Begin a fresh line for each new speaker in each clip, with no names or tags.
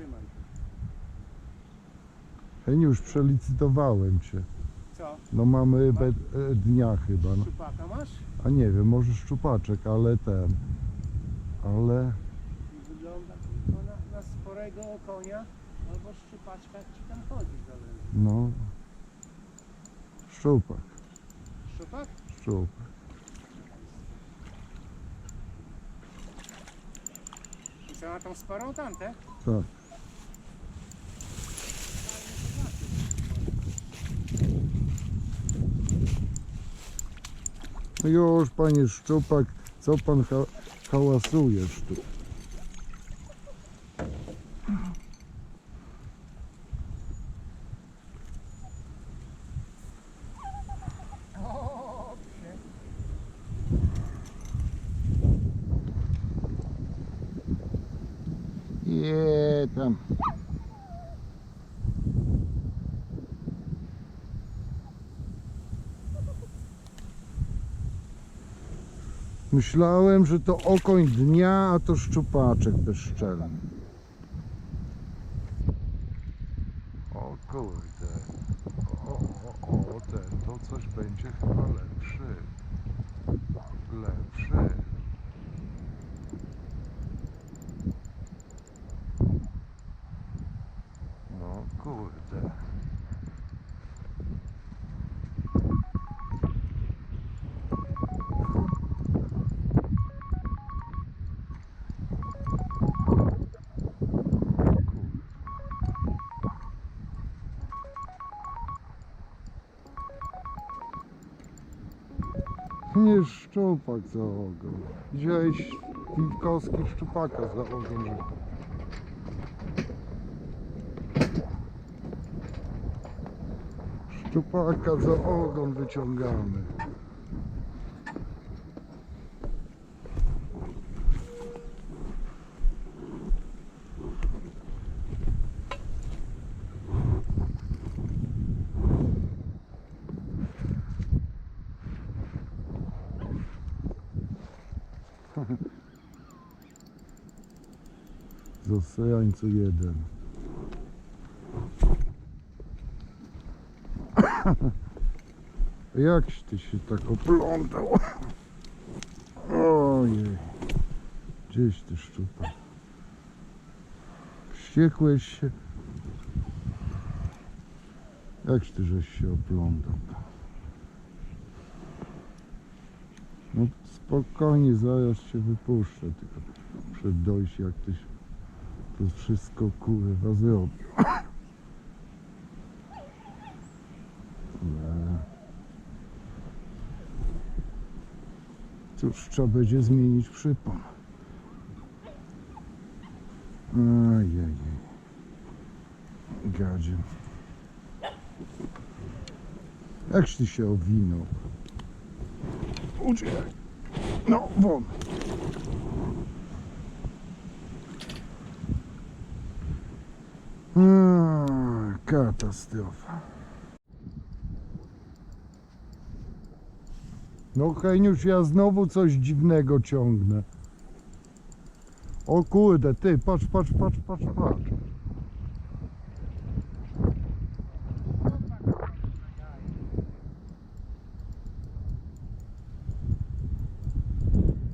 Trzymaj.
Heniu, już przelicytowałem cię.
Co?
No mamy e, dnia chyba. No.
Szczupaka masz?
A nie wiem, może szczupaczek, ale ten. Ale
wygląda tylko na, na sporego konia albo szczupaczka jak ci tam chodzi zależy.
no. Szczupak,
Szczupak?
szczupak.
I co na tą sporą tamtę?
Tak. No już, panie szczupak, co pan ha hałasujesz tu? Je tam. Myślałem, że to okoń dnia, a to szczupaczek bezczelny. O kurde. O, o, o, ten to coś będzie chyba lepszy. Lepszy. Nie szczupak za ogon. Widziałeś Piwkowski szczupaka za ogon. Szczupaka za ogon wyciągamy. Zostajańcu jeden. Jakś ty się tak oplątał? Ojej. Gdzieś ty szczupak. Wściekłeś się. Jakś ty żeś się oplątał? No spokojnie, zaraz cię wypuszczę, tylko przed dojść jak tyś to wszystko kurwa zrobił. Nie. Cóż, trzeba będzie zmienić przypon. Ajajaj. Gadzie. Jakś ty się owinął? Uciekaj. No, won. A, katastrofa. No Heniusz, ja znowu coś dziwnego ciągnę. O kurde, ty, patrz, patrz, patrz, patrz, patrz.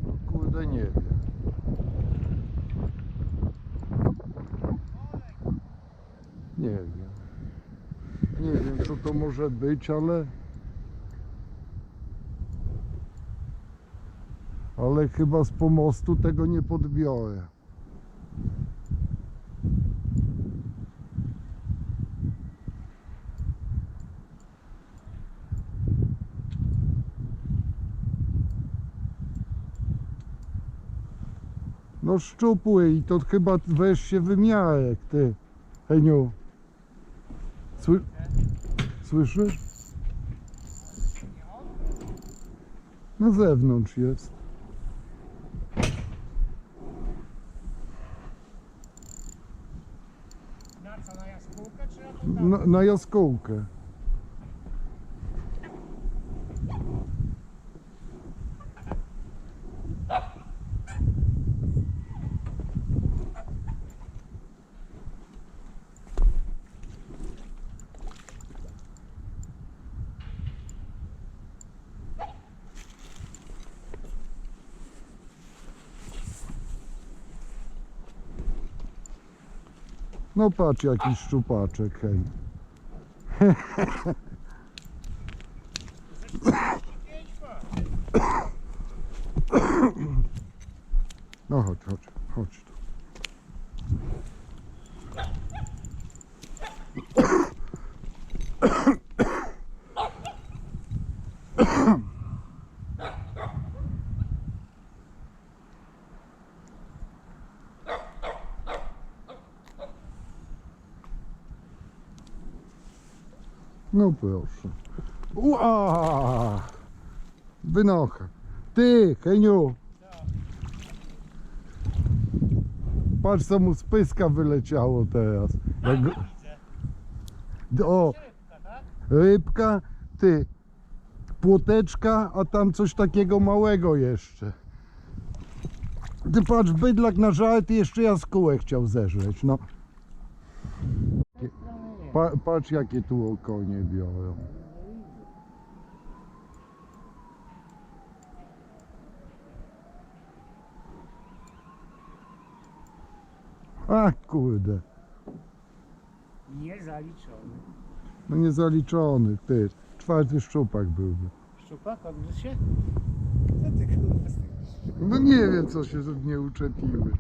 O kurde, nie wiem. Nie wiem. Nie wiem, co to może być, ale... Ale chyba z pomostu tego nie podbiorę. No szczupły i to chyba weź się wymiarek, ty, Heniu. Sły... Słyszysz? Na zewnątrz jest.
Na na jaskółkę? Na,
na jaskółkę. No patrz jaki szczupaczek, hej. No chodź, chodź, chodź tu. No proszę. Ua! Wynocha. Ty, Heniu, Patrz co mu z pyska wyleciało teraz. Jak... O, Rybka, ty, płoteczka, a tam coś takiego małego jeszcze. Ty patrz, bydlak na żart i jeszcze jaskółę chciał zeżreć, no.
Z tej strony nie.
Pa, patrz jakie tu okonie biorą. A kurde,
Niezaliczony.
no niezaliczony, ty, czwarty szczupak byłby.
Szczupak odgryzł się? Co ty kurwa z tego
No nie wiem co się z nie uczepiły.